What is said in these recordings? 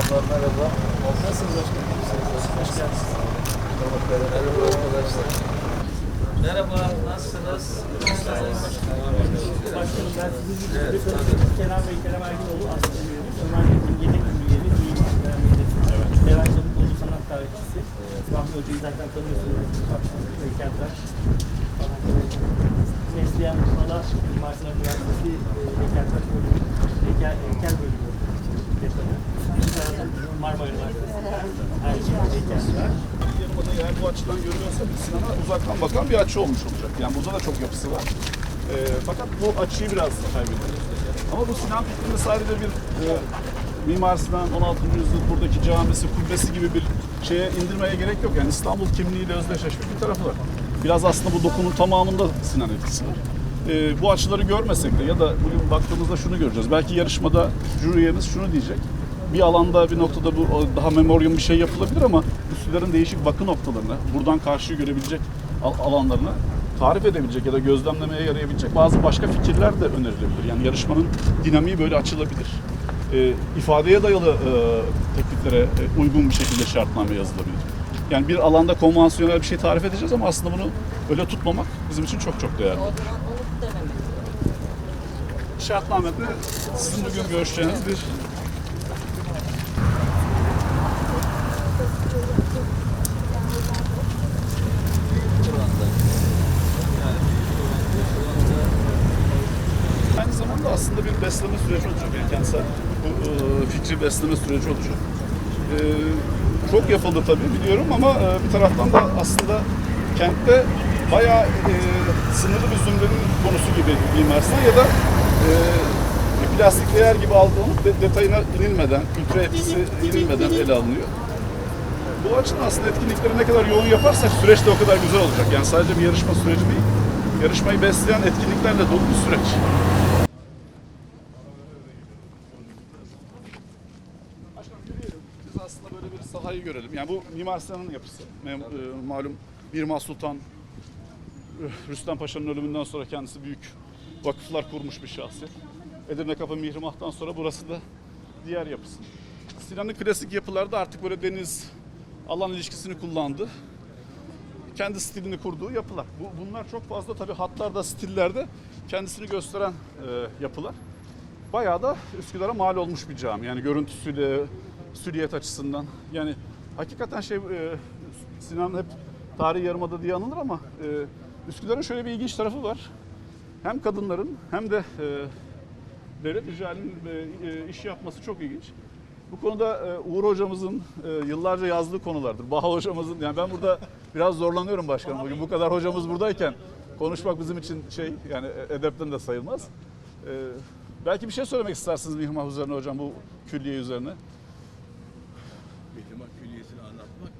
Selamlar, merhaba. Nasılsınız başkanım? Hoş geldiniz. Merhaba arkadaşlar. Merhaba, nasılsınız? Başkanım ben sizi bir tanıdım. Kenan Bey, Kerem Erginoğlu aslında üyemiz. Ömer Bey'in yedek üyeli, Mimar Kerem Bey'de. Eren Çavukoğlu sanat tarihçisi. Rahmi Hoca'yı zaten tanıyorsunuz. Heykeltıraş. Mesleğen Mala Mimar Sinan Üniversitesi e, heykeltıraş bölümü, heykel, heykel bölümü. Bir taraftan Marmara eğer bu açıdan görülüyorsa bir Sinan'a uzaktan bakan bir açı olmuş olacak. Yani burada da çok yapısı var. Ee, fakat bu açıyı biraz kaybediyoruz. Ama bu Sinan fikrini sadece bir e, Mimar Sinan 16. yüzyıl buradaki camisi, kubbesi gibi bir şeye indirmeye gerek yok. Yani İstanbul kimliğiyle özdeşleşmiş bir tarafı var. Biraz aslında bu dokunun tamamında Sinan etkisi var. Ee, bu açıları görmesek de ya da bugün baktığımızda şunu göreceğiz. Belki yarışmada jüri üyemiz şunu diyecek. Bir alanda bir noktada bu daha memoryum bir şey yapılabilir ama üstlerin değişik bakı noktalarını, buradan karşıyı görebilecek al- alanlarını tarif edebilecek ya da gözlemlemeye yarayabilecek bazı başka fikirler de önerilebilir. Yani yarışmanın dinamiği böyle açılabilir. Ee, ifadeye dayalı e, tekliflere e, uygun bir şekilde şartname yazılabilir. Yani bir alanda konvansiyonel bir şey tarif edeceğiz ama aslında bunu öyle tutmamak bizim için çok çok değerli. Şartnamede sizin bugün görüşeceğiniz bir Aynı zamanda aslında bir besleme süreci olacak. Yani kentsel bu e, fikri besleme süreci olacak. E, çok yapıldı tabii biliyorum ama e, bir taraftan da aslında kentte bayağı e, sınırlı bir zümrenin konusu gibi Mimar Sinan ya da e, plastik değer gibi algılanıp de, detayına inilmeden, kültüre etkisi inilmeden ele alınıyor. Bu açıdan aslında etkinlikleri ne kadar yoğun yaparsak süreç de o kadar güzel olacak. Yani sadece bir yarışma süreci değil, yarışmayı besleyen etkinliklerle dolu bir süreç. Başkanım yürüyelim. Biz aslında sahayı görelim. Yani bu Mimar Sinan'ın yapısı. Mem- e, malum Mirmah Sultan e, Rüstem Paşa'nın ölümünden sonra kendisi büyük vakıflar kurmuş bir şahsiyet. Edirne Kapı Mihrimah'tan sonra burası da diğer yapısı. Sinan'ın klasik yapılarda artık böyle deniz alan ilişkisini kullandı. Kendi stilini kurduğu yapılar. Bu, bunlar çok fazla tabii hatlarda, stillerde kendisini gösteren e, yapılar bayağı da Üsküdar'a mal olmuş bir cami. Yani görüntüsüyle, süliyet açısından. Yani hakikaten şey e, Sinan hep tarihi yarımada diye anılır ama e, Üsküdar'ın şöyle bir ilginç tarafı var. Hem kadınların hem de e, devlet ricalinin e, e, iş yapması çok ilginç. Bu konuda e, Uğur hocamızın e, yıllarca yazdığı konulardır. Baha hocamızın, yani ben burada biraz zorlanıyorum başkanım bugün. Bu kadar hocamız buradayken konuşmak bizim için şey yani edepten de sayılmaz. E, belki bir şey söylemek istersiniz Mihrimah üzerine hocam bu külliye üzerine. Külliyesi'ni anlatmak.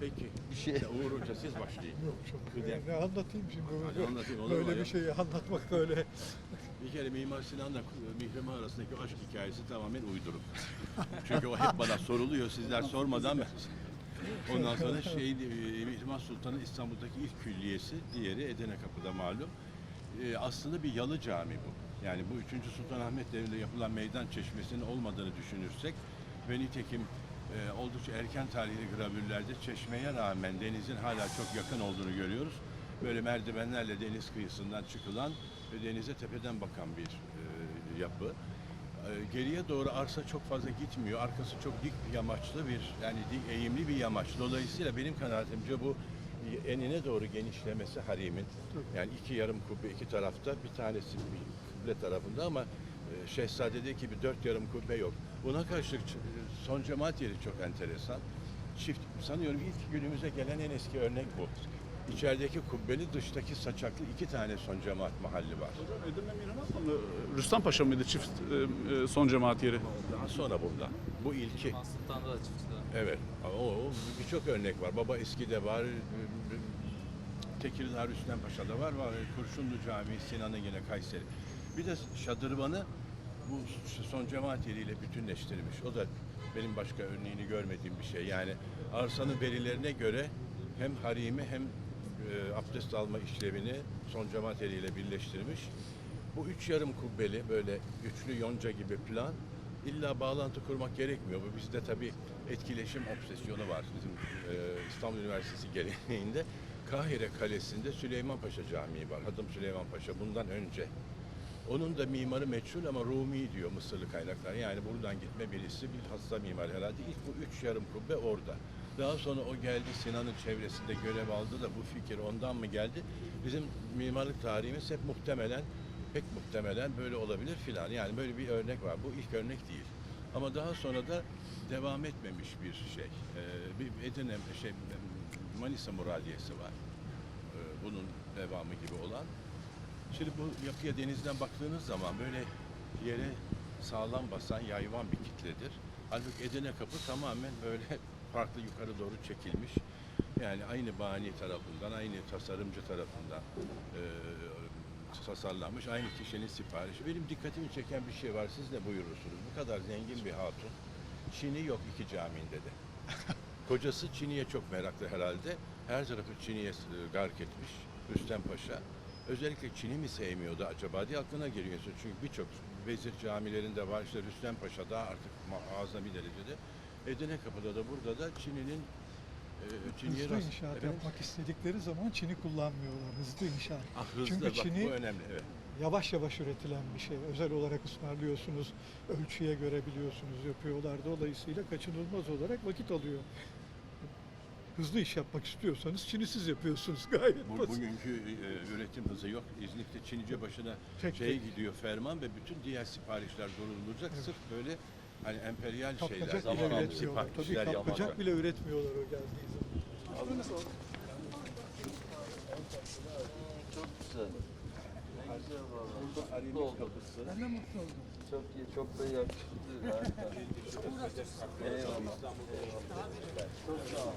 Peki. Bir şey- Ya Uğur Hoca siz başlayın. Yok çok Kıdem. ne anlatayım şimdi Hadi böyle, anlatayım, olur böyle ya? bir şeyi anlatmak öyle. Bir kere Mimar Sinan'la Mihrimah arasındaki aşk hikayesi tamamen uyduruk. Çünkü o hep bana soruluyor. Sizler sormadan ben... Ondan sonra şey, e, Mihrimah Sultan'ın İstanbul'daki ilk külliyesi, diğeri Edirne Kapı'da malum. E, aslında bir yalı cami bu. Yani bu 3. Sultanahmet devrinde yapılan meydan çeşmesinin olmadığını düşünürsek ve nitekim e, oldukça erken tarihli gravürlerde çeşmeye rağmen denizin hala çok yakın olduğunu görüyoruz. Böyle merdivenlerle deniz kıyısından çıkılan ve denize tepeden bakan bir e, yapı. E, geriye doğru arsa çok fazla gitmiyor. Arkası çok dik bir yamaçlı bir yani dik eğimli bir yamaç. Dolayısıyla benim kanaatimce bu enine doğru genişlemesi harimin. Yani iki yarım kubbe iki tarafta bir tanesi bir kıble tarafında ama e, Şehzade'deki bir dört yarım kubbe yok. Buna karşılık son cemaat yeri çok enteresan. Çift sanıyorum ilk günümüze gelen en eski örnek bu. İçerideki kubbeli dıştaki saçaklı iki tane son cemaat mahalli var. Hocam Edirne Mihrimah mı? Rüstem Paşa mıydı çift e, e, son cemaat yeri? Daha sonra burada. Bu ilki. Sultan'da da çiftçiler. Evet. O, o birçok örnek var. Baba Eski'de var. Tekirdağ Rüstem Paşa'da var. var. Kurşunlu Camii, Sinan'ın yine Kayseri. Bir de Şadırvan'ı bu son cemaat yeriyle bütünleştirmiş. O da benim başka örneğini görmediğim bir şey. Yani arsanın verilerine göre hem harimi hem e, abdest alma işlevini son cemaat yeriyle birleştirmiş. Bu üç yarım kubbeli böyle üçlü yonca gibi plan illa bağlantı kurmak gerekmiyor. Bu bizde tabii etkileşim obsesyonu var. Bizim e, İstanbul Üniversitesi geleneğinde Kahire Kalesi'nde Süleyman Paşa Camii var. Adım Süleyman Paşa bundan önce. Onun da mimarı meçhul ama Rumi diyor Mısırlı kaynaklar. Yani buradan gitme birisi bir hasta mimar herhalde. İlk bu üç yarım kubbe orada. Daha sonra o geldi Sinan'ın çevresinde görev aldı da bu fikir ondan mı geldi? Bizim mimarlık tarihimiz hep muhtemelen pek muhtemelen böyle olabilir filan. Yani böyle bir örnek var. Bu ilk örnek değil. Ama daha sonra da devam etmemiş bir şey. Ee, bir Edirne şey Manisa Muradiyesi var. Ee, bunun devamı gibi olan. Şimdi bu yapıya denizden baktığınız zaman böyle yere sağlam basan yayvan bir kitledir. Halbuki Edirne Kapı tamamen böyle farklı yukarı doğru çekilmiş. Yani aynı bani tarafından, aynı tasarımcı tarafından e, tasarlanmış. Aynı kişinin siparişi. Benim dikkatimi çeken bir şey var. Siz de buyurursunuz. Bu kadar zengin bir hatun. Çin'i yok iki caminde de. Kocası Çin'iye çok meraklı herhalde. Her tarafı Çin'iye gark etmiş. Rüstem Paşa. Özellikle Çin'i mi sevmiyordu acaba diye aklına geliyorsun. Çünkü birçok vezir camilerinde var. İşte Rüstem Paşa da artık ma- azami derecede. Edirne Kapı'da da burada da Çin'in e, Çin'iye Hızlı rast- inşaat Evet. yapmak istedikleri zaman Çin'i kullanmıyorlar. Hızlı inşaat. Ah, hızlı Çünkü bak Çin'i- bu önemli evet. Yavaş yavaş üretilen bir şey. Özel olarak ısmarlıyorsunuz. Ölçüye göre biliyorsunuz yapıyorlar. Dolayısıyla kaçınılmaz olarak vakit alıyor. Hızlı iş yapmak istiyorsanız Çin'i siz yapıyorsunuz gayet Bu, basit. bugünkü e, üretim hızı yok. İznik'te Çinice başına Tek şey tek. gidiyor ferman ve bütün diğer siparişler durdurulacak. Evet. Sırf böyle hani emperyal şeyler, Kapkacak bile zaman üretmiyorlar. Tabii siparişler kapkacak yapacak. bile üretmiyorlar o geldiği zaman. Çok güzel. Güzel valla. Mutlu oldum. Ben de mutlu oldum. Çok iyi, çok da yakışıklı. Harika. Eyvallah. Çok sağ ol.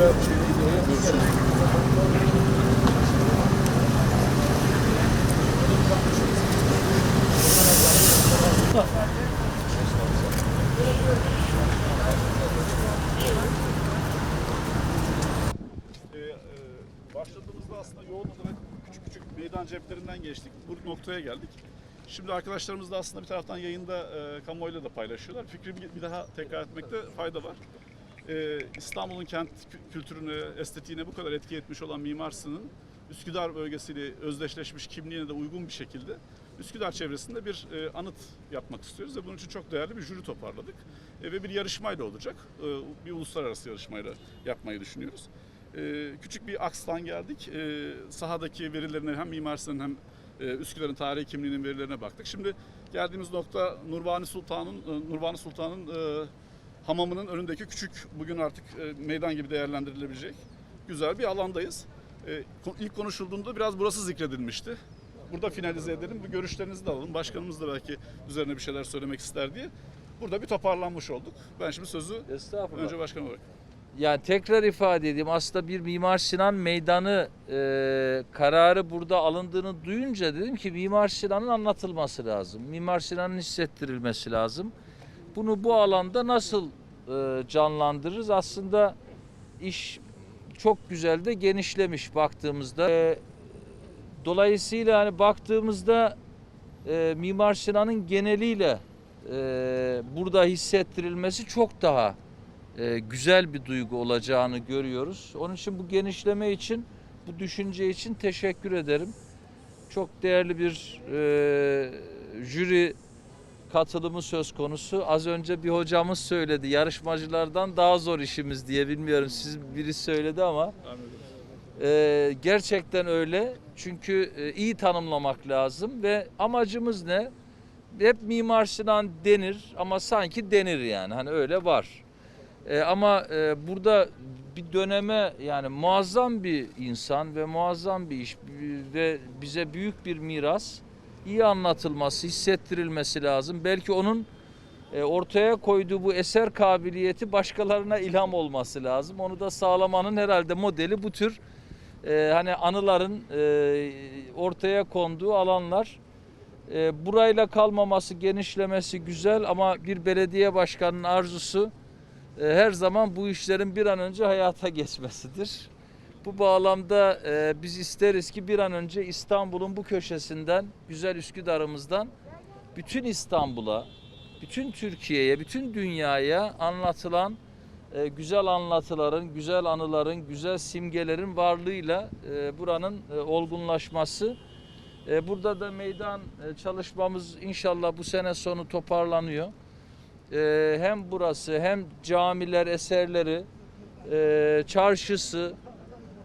Ee, e, başladığımızda aslında yoğun olarak küçük küçük meydan ceplerinden geçtik. Bu noktaya geldik. Şimdi arkadaşlarımız da aslında bir taraftan yayında e, kamuoyuyla da paylaşıyorlar. Fikrimi bir daha tekrar etmekte fayda var. Ee, İstanbul'un kent kü- kültürüne, estetiğine bu kadar etki etmiş olan Mimar Sinan'ın Üsküdar bölgesiyle özdeşleşmiş kimliğine de uygun bir şekilde Üsküdar çevresinde bir e, anıt yapmak istiyoruz ve bunun için çok değerli bir jüri toparladık. E, ve bir yarışmayla olacak. E, bir uluslararası yarışmayla yapmayı düşünüyoruz. E, küçük bir akstan geldik. E, sahadaki verilerine hem Mimar Sinan'ın hem e, Üsküdar'ın tarihi kimliğinin verilerine baktık. Şimdi geldiğimiz nokta Nurbani Sultan'ın e, Nurbani Sultan'ın e, hamamının önündeki küçük bugün artık e, meydan gibi değerlendirilebilecek güzel bir alandayız. E, ilk konuşulduğunda biraz burası zikredilmişti. Burada finalize edelim. Bu görüşlerinizi de alalım. Başkanımız da belki üzerine bir şeyler söylemek ister diye. Burada bir toparlanmış olduk. Ben şimdi sözü önce başkanıma bırakıyorum. Yani tekrar ifade edeyim aslında bir Mimar Sinan meydanı e, kararı burada alındığını duyunca dedim ki Mimar Sinan'ın anlatılması lazım. Mimar Sinan'ın hissettirilmesi lazım. Bunu bu alanda nasıl e, canlandırırız? Aslında iş çok güzel de genişlemiş baktığımızda. E, dolayısıyla hani baktığımızda e, Mimar Sinan'ın geneliyle e, burada hissettirilmesi çok daha e, güzel bir duygu olacağını görüyoruz. Onun için bu genişleme için, bu düşünce için teşekkür ederim. Çok değerli bir e, jüri katılımı söz konusu. Az önce bir hocamız söyledi. Yarışmacılardan daha zor işimiz diye bilmiyorum siz biri söyledi ama e, gerçekten öyle. Çünkü e, iyi tanımlamak lazım ve amacımız ne? Hep Mimar Sinan denir ama sanki denir yani. Hani öyle var. E, ama e, burada bir döneme yani muazzam bir insan ve muazzam bir iş ve bize büyük bir miras iyi anlatılması, hissettirilmesi lazım. Belki onun e, ortaya koyduğu bu eser kabiliyeti başkalarına ilham olması lazım. Onu da sağlamanın herhalde modeli bu tür e, hani anıların e, ortaya konduğu alanlar. Burayla kalmaması, genişlemesi güzel ama bir belediye başkanının arzusu her zaman bu işlerin bir an önce hayata geçmesidir. Bu bağlamda e, biz isteriz ki bir an önce İstanbul'un bu köşesinden, güzel Üsküdar'ımızdan bütün İstanbul'a, bütün Türkiye'ye, bütün dünyaya anlatılan e, güzel anlatıların, güzel anıların, güzel simgelerin varlığıyla e, buranın e, olgunlaşması. E, burada da meydan e, çalışmamız inşallah bu sene sonu toparlanıyor. E, hem burası hem camiler, eserleri, e, çarşısı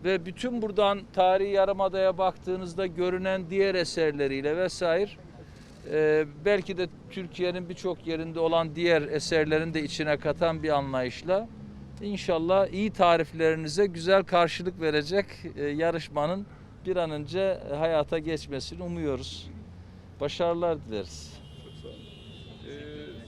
ve bütün buradan tarihi yarımadaya baktığınızda görünen diğer eserleriyle vesaire e, belki de Türkiye'nin birçok yerinde olan diğer eserlerin de içine katan bir anlayışla inşallah iyi tariflerinize güzel karşılık verecek e, yarışmanın bir an önce hayata geçmesini umuyoruz. Başarılar dileriz.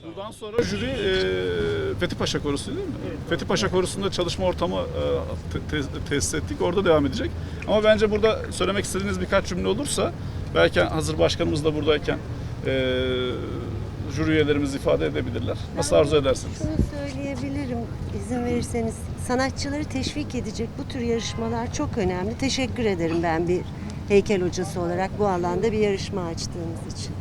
Buradan sonra jüri e, Fethi Paşa Korusu değil mi? Fethi Paşa Korusu'nda çalışma ortamı e, te- te- tesis ettik. Orada devam edecek. Ama bence burada söylemek istediğiniz birkaç cümle olursa belki hazır başkanımız da buradayken e, jüri üyelerimiz ifade edebilirler. Nasıl arzu edersiniz? Şunu söyleyebilirim izin verirseniz. Sanatçıları teşvik edecek bu tür yarışmalar çok önemli. Teşekkür ederim ben bir heykel hocası olarak bu alanda bir yarışma açtığınız için.